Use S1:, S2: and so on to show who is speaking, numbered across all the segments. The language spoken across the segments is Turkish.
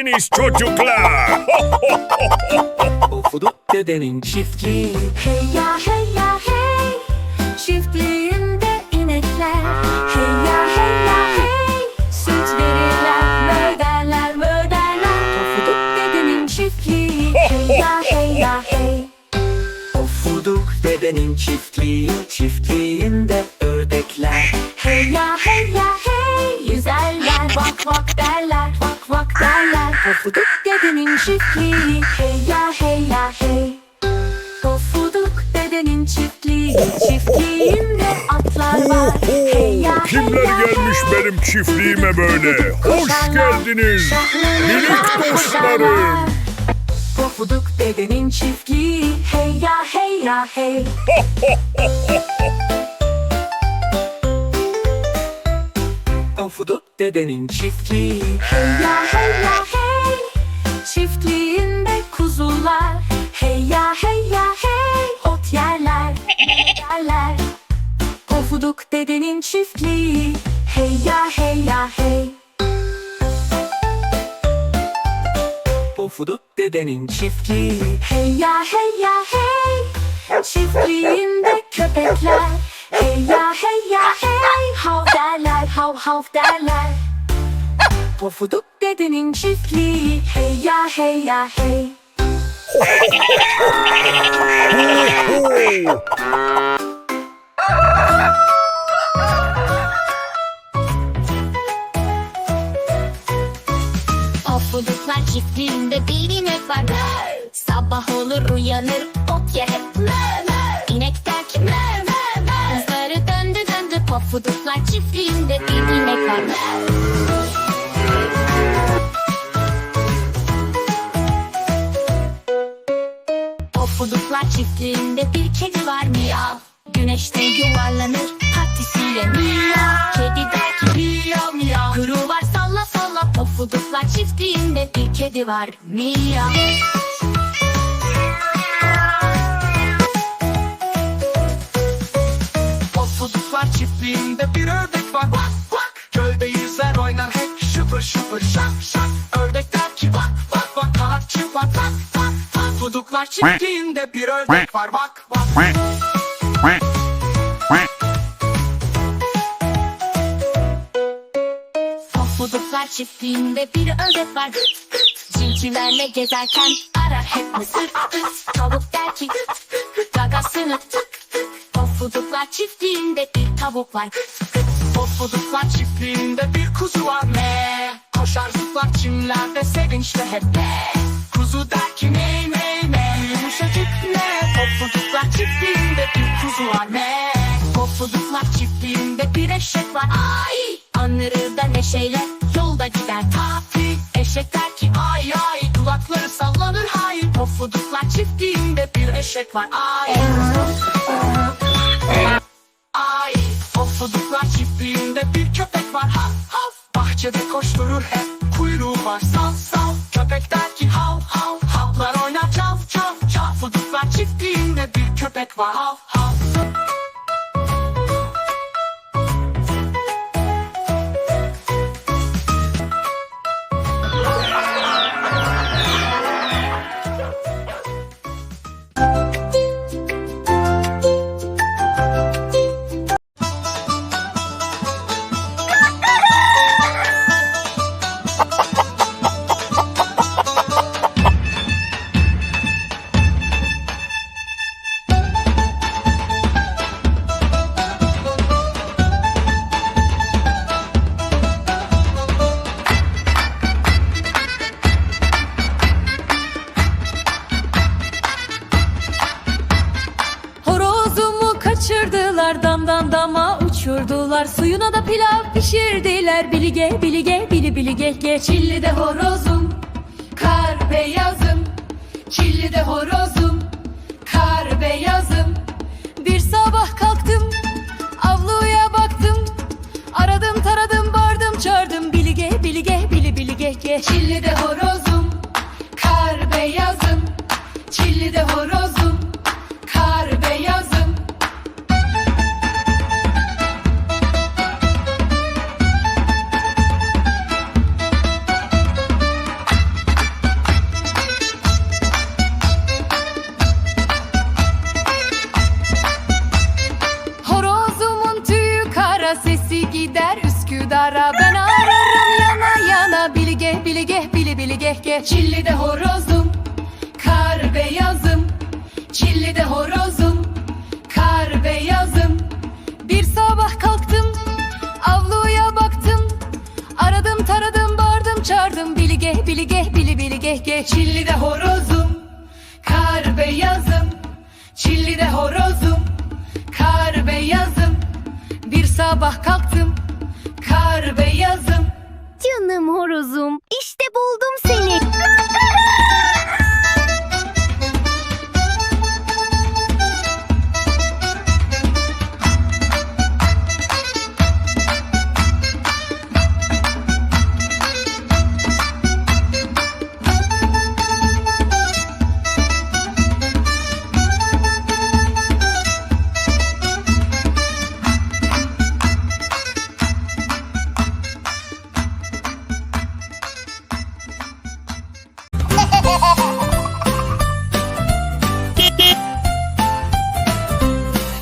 S1: geldiniz çocuklar.
S2: Pofuduk dedenin çiftliği.
S3: Hey ya hey ya hey. Çiftliğinde inekler. Hey ya hey ya hey. Süt verirler Mö derler mö derler Pofuduk dedenin çiftliği. Hey ya hey ya hey.
S2: Pofuduk dedenin çiftliği Çiftliğinde
S3: Pofuduk dedenin çiftliği. Hey ya hey. Ya hey Pofuduk dedenin çiftliği. Çiftliğinde atlar var. Hey ya hey
S1: Kimler
S3: ya
S1: gelmiş
S3: hey.
S1: benim çiftliğime böyle? Hoş geldiniz. Minik dostlarım.
S3: Pofuduk dedenin çiftliği. Hey ya hey. Ya hey
S2: Pofuduk dedenin çiftliği.
S3: Hey ya hey ya hey Çiftliğinde kuzular. Hey ya hey ya hey Ot yerler yerler. Pofuduk dedenin çiftliği. Hey ya hey ya hey.
S2: Pofuduk dedenin çiftliği.
S3: Hey ya hey ya hey. Çiftliğinde köpekler. Hey ya hey ya hey. Hav derler hav hav derler Pofuduk dedenin çiftliği Hey ya hey ya hey.
S4: Pofuduklar çiftliğinde bir inek var. Sabah olur uyanır ot yer. Hep İnek der ki mö mö mö. Kızları döndü döndü. Pofuduklar çiftliğinde bir inek var kedi var miyav. Güneşte yuvarlanır patisiyle miyav. Kedi der ki miyav miyav. Kuru var salla salla. Pofuduklar çiftliğinde bir kedi var miyav.
S2: Pofuduklar çiftliğinde bir ördek var. Bak bak Gölde yüzer oynar hep şıpır şıpır. Şak şak Pofuduklar çiftliğinde bir ördek var. Bak bak.
S4: Pofuduklar çiftliğinde bir ördek var. Civcivlerle gezerken arar hep mısır. Tavuk der ki gagasını Pofuduklar çiftliğinde bir tavuk var.
S2: Pofuduklar çiftliğinde bir kuzu var. Me Koşar zıplar çimlerde sevinçle hep me Kuzu der ki mey mey Yumuşacık ne? Pofuduklar çiftliğinde bir kuzu var me
S4: Pofuduklar çiftliğinde bir eşek var. Ay! Anırır da neşeyle yolda gider. Tabi
S2: Eşek der ki ay ay Kulakları sallanır hay Pofuduklar çiftliğinde bir eşek var. Ay! Ay! Pofuduklar çiftliğinde bir köpek var. Hav hav Bahçede koşturur hep kuyruğu var. Sal sal Köpek der ki hav hav çiftliğinde bir köpek
S5: kaçırdılar damdan dama uçurdular. Suyuna da pilav pişirdiler. Bilige bilige bili bili ge ge. Çilli de horozum kar beyazım. Çilli de horozum kar beyazım. Bir sabah kalktım avluya baktım. Aradım taradım bağırdım çağırdım. Bilige bilige bili bili ge ge. Çilli de horozum kar beyazım. Çilli de horozum ge Çilli'de horozum Kar beyazım. Çilli'de horozum Kar beyazım. Bir sabah kalktım Avluya baktım. Aradım taradım bağırdım çağırdım. Bilge bilge bili bilge ge. Çilli'de horozum Kar beyazım. Çilli'de horozum Kar beyazım. Bir sabah kalktım Kar beyazım
S6: Canım horozum işte buldum seni.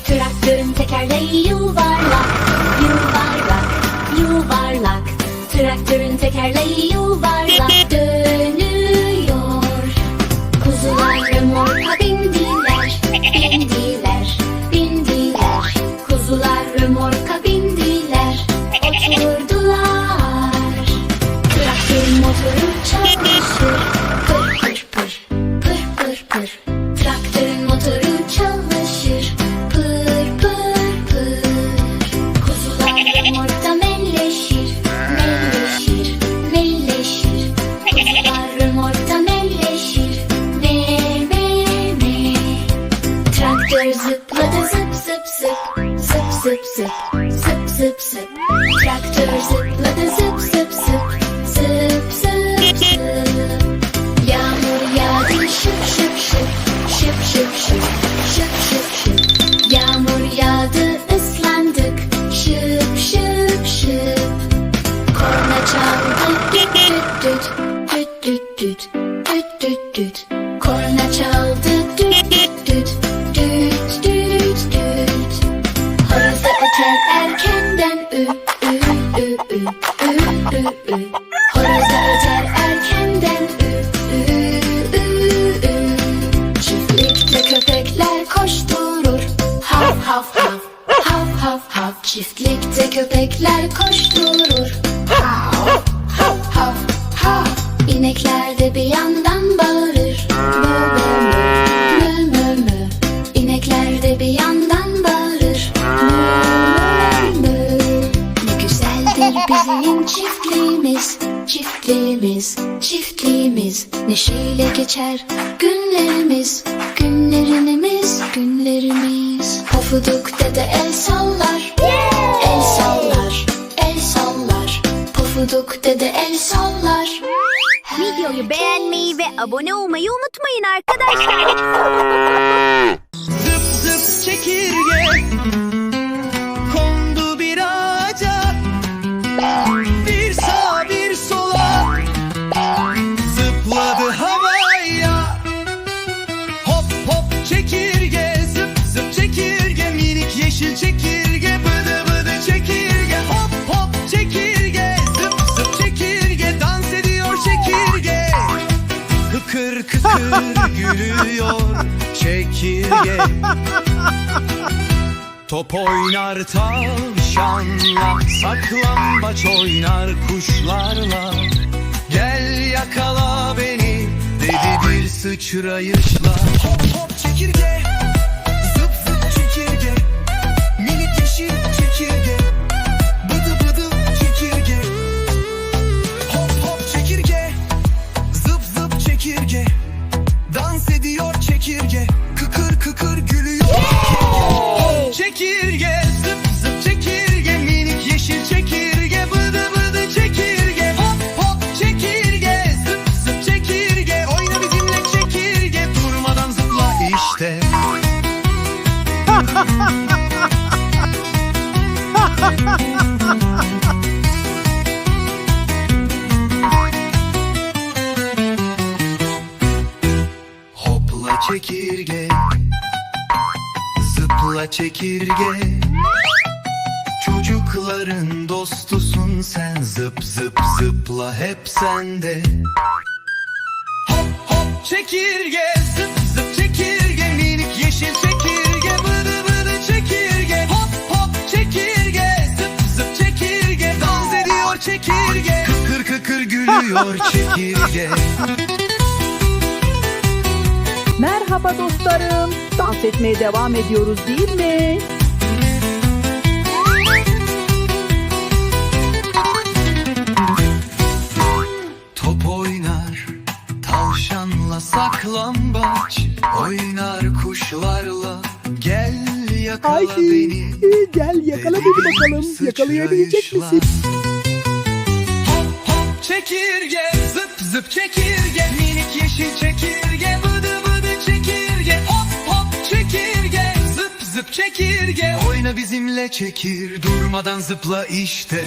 S3: Traktörün tekerleği yuvarlak, yuvarlak, yuvarlak. Traktörün tekerleği yuvarlak çaldı düt düt düt, düt düt düt. Horoz da öter erkenden ü ü ü ü ü ü ü. Horoz da öter erkenden ü ü ü ü. Çiftlikte köpekler koşturur hav hav hav hav hav hav. Çiftlikte köpekler koşturur bizim çiftliğimiz, çiftliğimiz, çiftliğimiz. Neşeyle geçer günlerimiz, günlerimiz, günlerimiz. Pofuduk dede el sallar, el sallar, el sallar. Pofuduk dede el sallar.
S6: Videoyu beğenmeyi ve abone olmayı unutmayın arkadaşlar.
S7: Zıp zıp çekirge yeşil çekirge Bıdı bıdı çekirge. Hop hop çekirge. Zıp zıp çekirge. Dans ediyor çekirge. Kıkır kıkır gülüyor çekirge. Top oynar tavşanla Saklambaç oynar kuşlarla. Gel yakala beni dedi bir sıçrayışla. Hop hop çekirge Zıpla çekirge. Çocuklar Çocukların dostusun sen. Zıp zıp zıpla hep sende. Hop hop çekirge Zıp zıp çekirge. Minik yeşil çekirge. Bıdı bıdı çekirge. Hop hop çekirge. Zıp zıp çekirge. Dans ediyor çekirge. Kıkır kıkır gülüyor çekirge
S8: Merhaba dostlarım. Dans etmeye devam ediyoruz değil mi?
S7: Top oynar Tavşanla saklambaç Oynar kuşlarla Gel yakala
S8: Haydi
S7: beni
S8: gel yakala beni bakalım. Yakalayabilecek misin?
S7: Hop hop çekirge Zıp zıp çekirge Minik yeşil çekirge Çekirge. Oyna bizimle çekir Durmadan zıpla işte.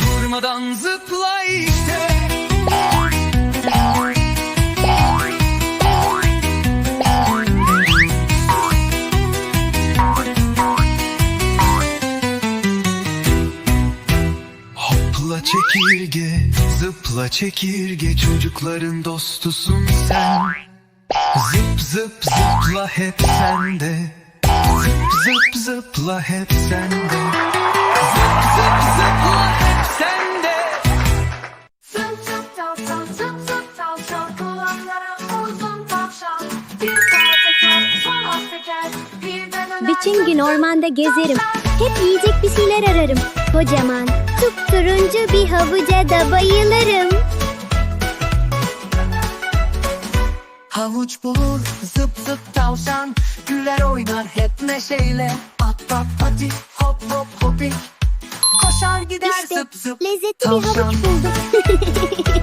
S7: Durmadan zıpla işte. Hopla çekirge, zıpla çekirge Çocukların dostusun sen Zıp zıp zıpla hep sende Zıp zıp zıpla hep sende Zıp zıp zıpla hep sende
S3: Zıp zıp tavşan, zıp zıp tavşan, kulakları uzun tavşan. Bir sağa teker, sola teker, birden öner.
S6: Bütün gün ormanda gezerim. Hep yiyecek bir şeyler ararım. Kocaman, turuncu bir havuca da bayılırım.
S2: Havuç bulur zıp zıp tavşan. Güler oynar hep neşeyle. At pat pati hop hop hopik Koşar gider
S6: İşte
S2: zıp zıp
S6: lezzetli bir
S2: tavşan.
S6: havuç buldum.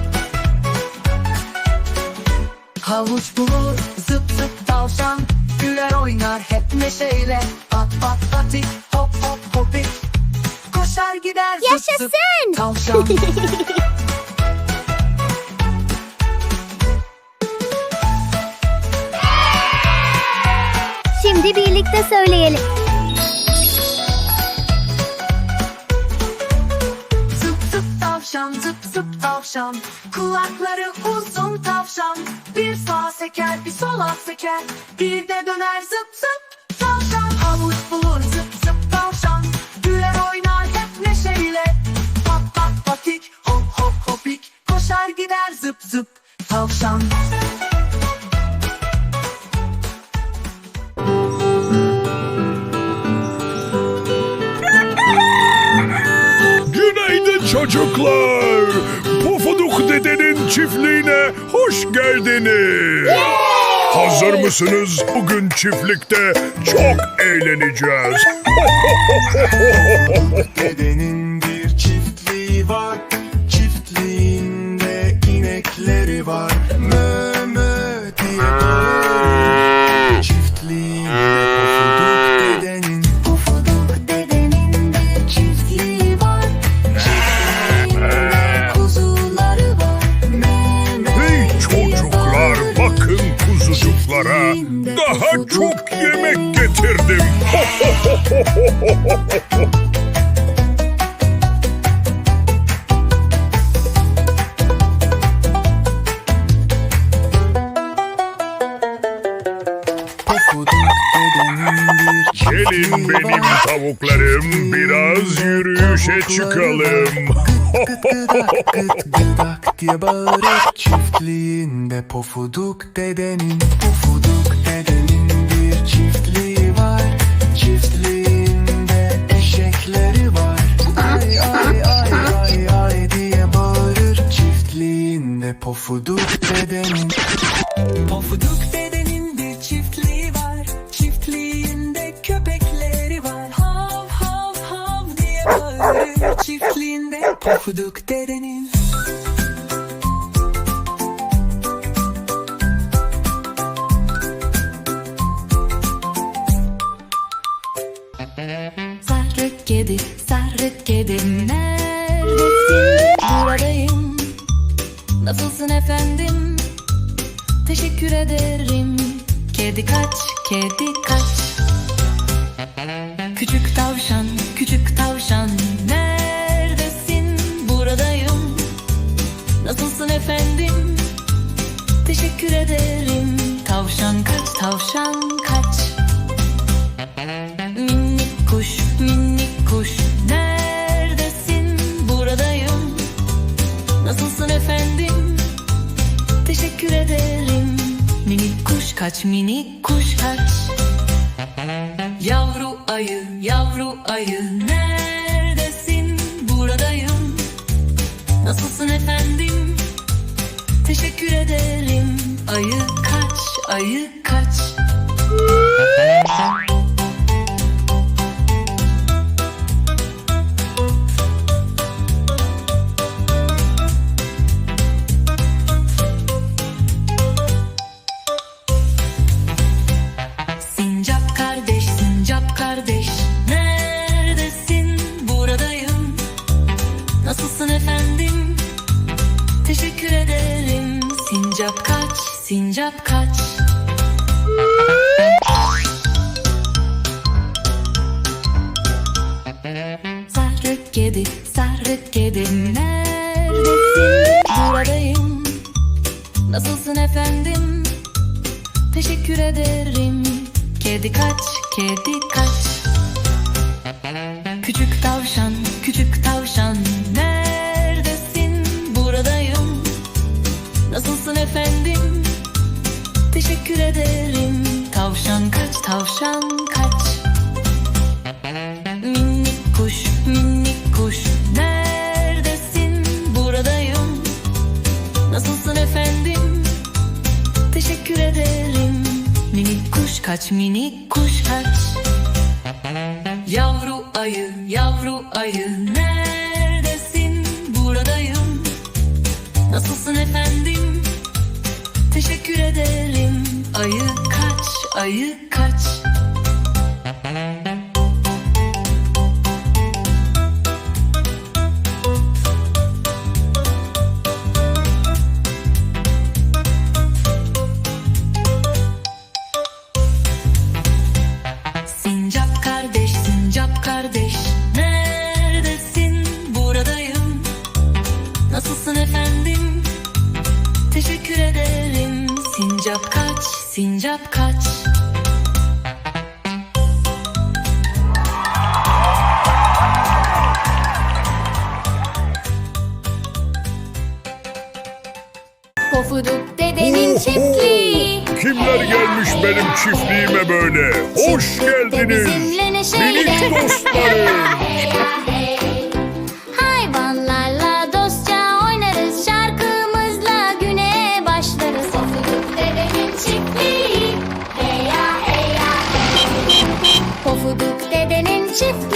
S2: Havuç bulur zıp zıp tavşan. Güler oynar hep neşeyle. At pat pati hop hop hopik Koşar gider zıp zıp
S6: Yaşasın!
S2: tavşan
S6: Şimdi birlikte söyleyelim.
S2: Zıp zıp tavşan zıp zıp tavşan. Kulakları uzun tavşan. Bir sağa seker bir sola seker. Bir de döner zıp zıp tavşan. Havuç bulur zıp zıp tavşan. Güler oynar hep neşeyle. Pat pat patik hop hop hopik. Koşar gider zıp zıp tavşan.
S1: Günaydın çocuklar. Pofuduk dedenin çiftliğine hoş geldiniz. Hazır mısınız? Bugün çiftlikte çok eğleneceğiz.
S7: Dedenin bir çiftliği var
S3: bir
S1: Gelin benim tavuklarım biraz yürüyüşe çıkalım.
S7: Gıdak diye bağırır Çiftliğinde pofuduk dedenin Pofuduk Çiftliğinde pofuduk dedenin Pofuduk dedenin bir çiftliği var Çiftliğinde köpekleri var Hav hav hav diye bağırır Çiftliğinde pofuduk dedenin
S5: Sarı kedi, sarı kedi neredesin? Buradayım. Nasılsın efendim? Teşekkür ederim. Kedi kaç, kedi kaç. ayı kaç ayı kaç. Sarı kedi, sarı kedi neredesin? Buradayım. Nasılsın efendim? Teşekkür ederim. Kedi kaç, kedi kaç. Küçük tavşan, küçük tavşan neredesin? Buradayım. Nasılsın efendim? Teşekkür ederim. Tavşan kaç, tavşan kaç. kaç mini kuş kaç. Yavru ayı yavru ayı neredesin? Buradayım. Nasılsın efendim? Teşekkür ederim. Ayı kaç ayı kaç.
S1: benim çiftliğime böyle. Hoş geldiniz. Minik dostlarım.
S3: Hayvanlarla dostça oynarız. Şarkımızla güne başlarız. Pofuduk dedenin çiftliği. Heya heya. Pofuduk dedenin çiftliği.